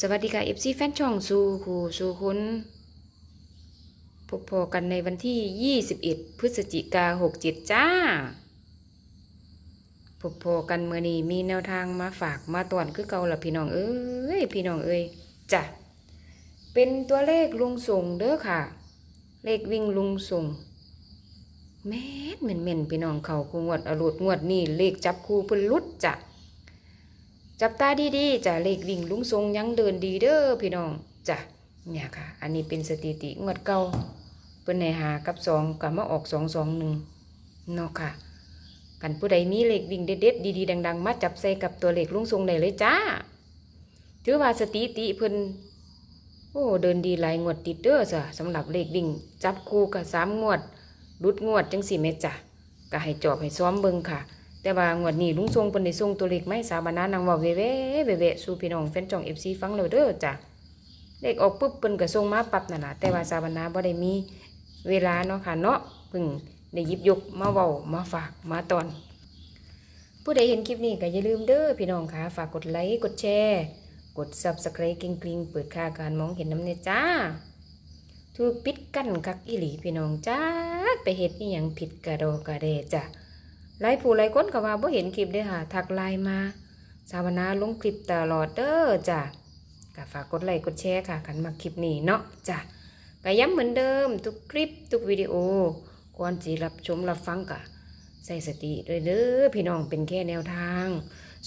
สวัสดีค่ะ FC แฟนช่องสู่คูสู่คุณพบพอกันในวันที่ 21 พฤศจิกา67จ้าพบพอกันเมื่อนี้มีแนวทางมาฝากมาตอนคือเก่าละพี่น้องเอ้ยพี่น้องเอ้ยจ้ะเป็นตัวเลขลุงส่งเด้อค่ะ เลขวิ่งลุงส่งแม่นเหม็นเหม่นพี่น้องเขาคูงวดอรุดงวดนี่เลขจับคู่เพิ่นลุดจ้ะ จับตาดีๆจ้ะเลขวิ่งลุงทรงยังเดินดีเด้อพี่น้องจ้ะเนี่ยค่ะ อันนี้เป็นสถิติงวดเก่าเปิ้นในหากับสองกับมาออกสองสองหนึ่งเนาะค่ะกันผู้ใดมีเลขวิ่งเด็ดๆดีๆดัง ๆ มาจับใส่กับตัวเลขลุงทรงได้เลยจ้าถือว่าสถิติเพิ่นโอ้เดินดีหลายงวดติดเด้อจ้ะสำหรับเลขวิ่ง จับคู่กับสามงวดรุดงวดจังสี่เมตรจ้ะก็ให้จอบให้ซ้อมเบิ่งค่ะ แต่ว่างวดนี้ลุงทรงเพิ่นได้ส่งตัวเลขไม่สาบานานางว่าเว่ๆเว่ๆสู่พี่น้องแฟนจ่อง FC ฟังแล้วเด้อจ้ะเลขออกปุ๊บเพิ่นก็ส่งมาปรับนั่นล่ะแต่ว่าสาบานาบ่ได้มีเวลาเนาะค่ะเนาะเพิ่งได้ยิบยกมาเว้ามาฝากมาตอน ผู้ใดเห็นคลิปนี้ก็อย่าลืมเด้อพี่น้องค่ะฝากกดไลค์กดแชร์ กด Subscribe กริงๆเปิดค่าการมองเห็นน้ำเนยจ้าถูกปิดกั้นคักอีหลีพี่น้องจ้าไปเฮ็ดอีหยังผิดกระโดกระเดจ้ะ หลายผู้หลายคนก็ว่าบ่เห็นคลิปเด้อค่ะทักไลน์มาสาวนาลงคลิปตลอดเด้อจ้ะก็ฝากกดไลค์กดแชร์ค่ะกันมาคลิปนี้เนาะจ้ะก็ย้ำเหมือนเดิมทุกคลิปทุกวิดีโอก่อนสิรับชมรับฟังก็ใส่สติด้วยเด้อพี่น้องเป็นแค่แนวทาง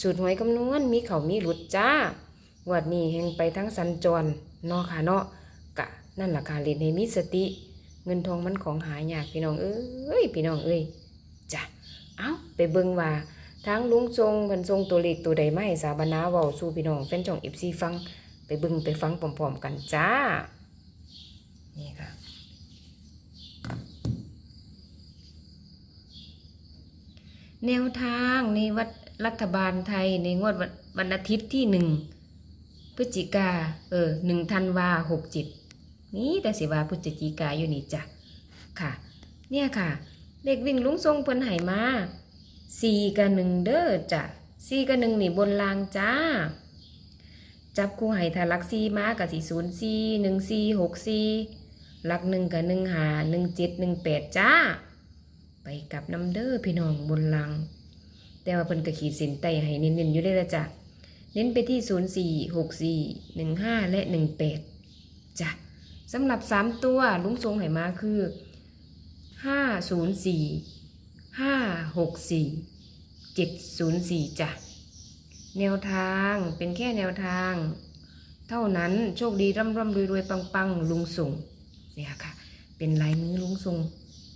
สูตรหวยคำนวณมีเขามีหลุดจ้าวัดนี้แห่งไปทั้งสัญจรเนาะค่ะเนาะกะนั่นหละค่ะเรียนให้มีสติ เงินทองมันของหายากพี่น้องเอ้ยพี่น้องเอ้ยจ้ะ เอาไปเบิ่งว่าทางลุงทรงพิ่นทรงตัวเลขตัวใดมาให้สาบานาเว้าสู่พี่น้องแฟนช่อง FC ฟัง ไปเบิ่งไปฟังพร้อมๆกันจ้า นี่ค่ะแนวทางในวัดรัฐบาลไทยในงวดวันวันอาทิตย์ที่หนึ่งพฤศจิกา เออหนึ่งธันวาหกจิต นี่แต่สิว่าพฤศจิกาอยู่นี่จ้ะ ค่ะ เนี่ยค่ะ เลขวิ่งลุงทรงเพิ่นให้มาสี่กับหนึ่งเด้อจ้ะสี่กับหนึ่งนี่บนรางจ้า จับคู่ให้ถ้าลักสี่มากับสี่ศูนย์สี่หนึ่งสี่หกสี่หลักหนึ่งกับหนึ่งหาหนึ่งเจ็ดหนึ่งแปดจ้า ไปกับน้ำเด้อพี่น้องบนรางแต่ว่าเพิ่นก็ขีดส้นใต้ให้เน้นๆอยู่ได้ละจ้ะเน้นไปที่ศูนย์สี่หกสี่หนึ่งห้าและหนึ่งแปดจ้ะสำหรับสามตัวลุงทรงให้มาคือ ห้าศูนย์สี่ห้าหกสี่เจ็ดศูนย์สี่จ้ะ แนวทางเป็นแค่แนวทาง เท่านั้นโชคดีร่ำร่ำรวยรวยปังปังลุงส่งเนี่ยค่ะ เป็นลายมือลุงส่ง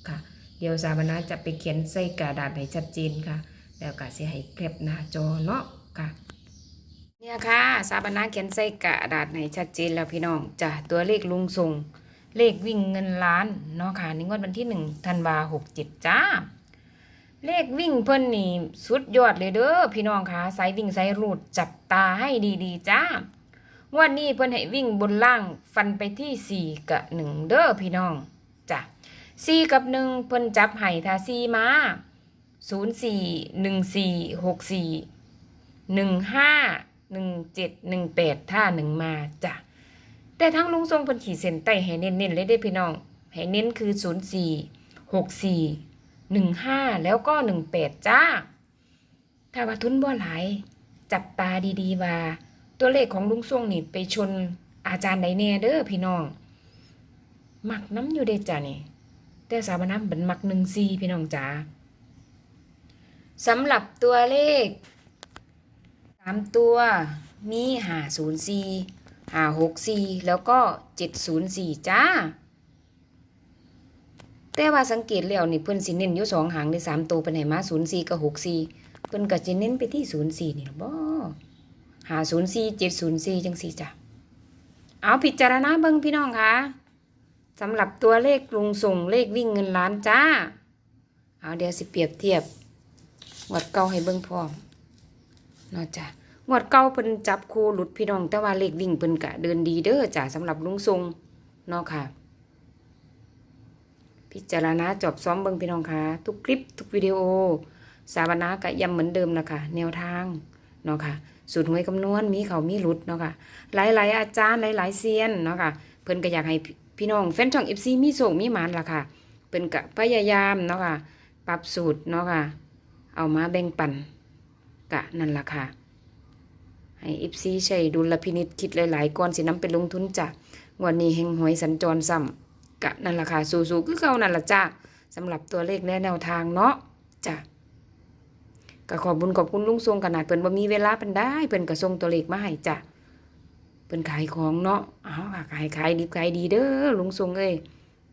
ค่ะ เดี๋ยวสาบนาจะไปเขียนใส่กระดาษให้ชัดเจนค่ะ แล้วก็จะให้แคปหน้าจอเนาะค่ะเนี่ยค่ะสาบนาเขียนใส่กระดาษให้ชัดเจนแล้วพี่น้องจ้ะตัวเลขลุงส่ง เลขวิ่งเงินล้านเนาะค่ะในงวดวันที่หนึ่งธันวาหกเจ็ดจ้า เลขวิ่งเพิ่นนี่สุดยอดเลยเด้อพี่น้องค่ะสายวิ่งสายรูดจับตาให้ดีๆจ้างวดนี้เพิ่นให้วิ่งบนล่างฟันไปที่สี่กับหนึ่งเด้อพี่น้องจ้ะสี่กับหนึ่งเพิ่นจับให้ถ้าสี่มาศูนย์สี่หนึ่งสี่หกสี่หนึ่งห้าหนึ่งเจ็ดหนึ่งแปดถ้าหนึ่งมาจ้ะ แต่ทั้งลุงทรงเพิ่นขีดเส้นใต้ให้เน้นๆเลยได้พี่น้องให้เน้นคือ0 4 6 4 1 5แล้วก็18จ้า ถ้าว่าทุนบ่หลาย จับตาดีๆว่า ตัวเลขของลุงทรงนี่ไปชนอาจารย์ใดแน่เด้อพี่น้องหมักน้ำอยู่เด้จ้านี่แต่สาบน้ำเป็นหมักหนึ่งซีพี่น้องจ้าสำหรับตัวเลขสามตัวมีหาศูนย์สี่ ห้าหกสี่แล้วก็เจ็ดศูนย์สี่จ้า แต่ว่าสังเกตแล้วนี่เพิ่อนสิเน้นอยู่สองหางในสามตัวเป็นไหนมาศูนย์สี่กับหกสี่เพิ่นก็จะเน้นไปที่ศูนย์สี่นี่ล่ะบ่หาศูนย์สี่เจ็ดศูนย์สี่จังสี่จ้ะเอาพิจารณาเบิ่งพี่น้องคะสำหรับตัวเลขลุงส่งเลขวิ่งเงินล้านจ้า เอาเดี๋ยวสิเปรียบเทียบวัดเก่าให้เบิ่งพร้อมนาะจ้ะ งวดเก่าเพิ่นจับคู่หลุดพี่น้องแต่ว่าเลขวิ่งเพิ่นกะเดินดีเด้อจ้ะสำหรับลุงทรงเนาะค่ะ พิจารณาจอบซ้อมเบิ่งพี่น้องค่ะ ทุกคลิปทุกวิดีโอ สาวนากะย้ำเหมือนเดิมนะคะแนวทางเนาะค่ะสูตรหวยคำนวณมีเขามีหลุดเนาะค่ะ หลายๆ อาจารย์หลายๆเซียนเนาะค่ะเพิ่นก็อยากให้พี่น้องแฟนช่อง FC มีโศกมีหมานล่ะค่ะเพิ่นก็พยายามเนาะค่ะ ปรับสูตรเนาะค่ะ เอามาแบ่งปันกะนั่นล่ะค่ะ ให้ FC ใช้ดุลพินิจคิดหลายๆก่อนสินำไปลงทุนจ้ะงวันนี้แห่งหวยสัญจรซ้ำกะนั่นล่ะค่ะสู้ๆคือเก่านั่นละจ้าสำหรับตัวเลขและแนวทางเนาะจ้ะก็ขอบบุญขอบคุณลุงทรงขนาดเพิ่นบ่มีเวลาเพิ่นได้เพิ่นก็ส่งตัวเลขมาให้จ้ะเพิ่นขายของเนาะเอาค่ะขายขายดีขายดีเด้อลุงทรงเอ้ย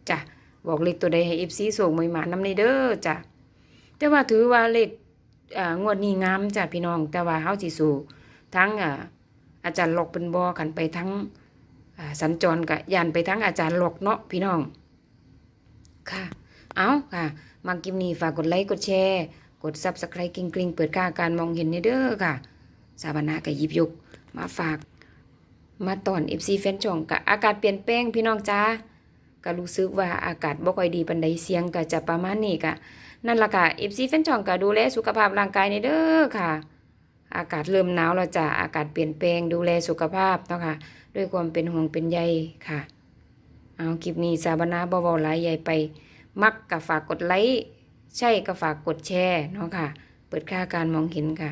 จ้ะบอกเลขตัวใดให้ FC ส่งมาหมานำในเด้อจ้ะแต่ว่าถือว่าเลขอ่างวดนี้งามจ้ะพี่น้องแต่ว่าเฮาสิสู้ ทั้งอ่าอาจารย์หลอกเป็นบ่กันไปทั้งสัญจรกะยานไปทั้งอาจารย์หลอกเนาะพี่น้องค่ะ เอาค่ะมากิมนี้ฝากกดไลค์กดแชร์กด Subscribe กริงๆเปิดค่าการมองเห็นในเด้อค่ะ สาบานาก็หยิบยุกมาฝาก มาตอน FC แฟนชองกะอากาศเปลี่ยนแปลงพี่น้องจ้าก็รู้สึกว่าอากาศบ่ค่อยดีปานใดเสียงก็จะประมาณนี้กะนั่นล่ะค่ะ FC แฟนชองก็ดูแลสุขภาพร่างกายในเด้อค่ะ อากาศเริ่มหนาวแล้วจ้ะอากาศเปลี่ยนแปลงดูแลสุขภาพเนาะค่ะ ด้วยความเป็นห่วงเป็นใยค่ะ เอาคลิปนี้สาบนาบ่เว้าหลายใหญ่ไป มักก็ฝากกดไลค์ใช่ก็ฝากกดแชร์เนาะค่ะ เปิดค่าการมองเห็นค่ะ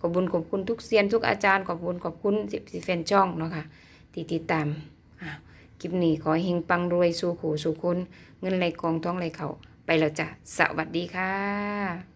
ขอบคุญขอบคุณทุกเซียนทุกอาจารย์ขอบคุณขอบคุณสิบสิแฟนช่องเนาะค่ะที่ติดตามอะคลิปนี้ขอเฮงปังรวยสู่ขู่สู่คนเงินไหลกองท้องไหลเขาไปแล้วจ้ะสวัสดีค่ะ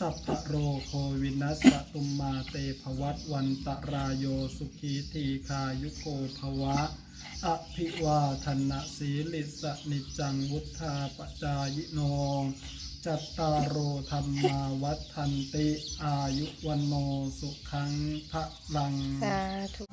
สัพพโรโควินัสตุมมาเตภวัตวันตรายโยสุขีทีคายุโกภวะ อภิวาทนะสีลิสนิจจังวุธาปจายโน จัตตารโอธรรมาวัฏันติ อายุวันโนสุขังพระลัง สาธุ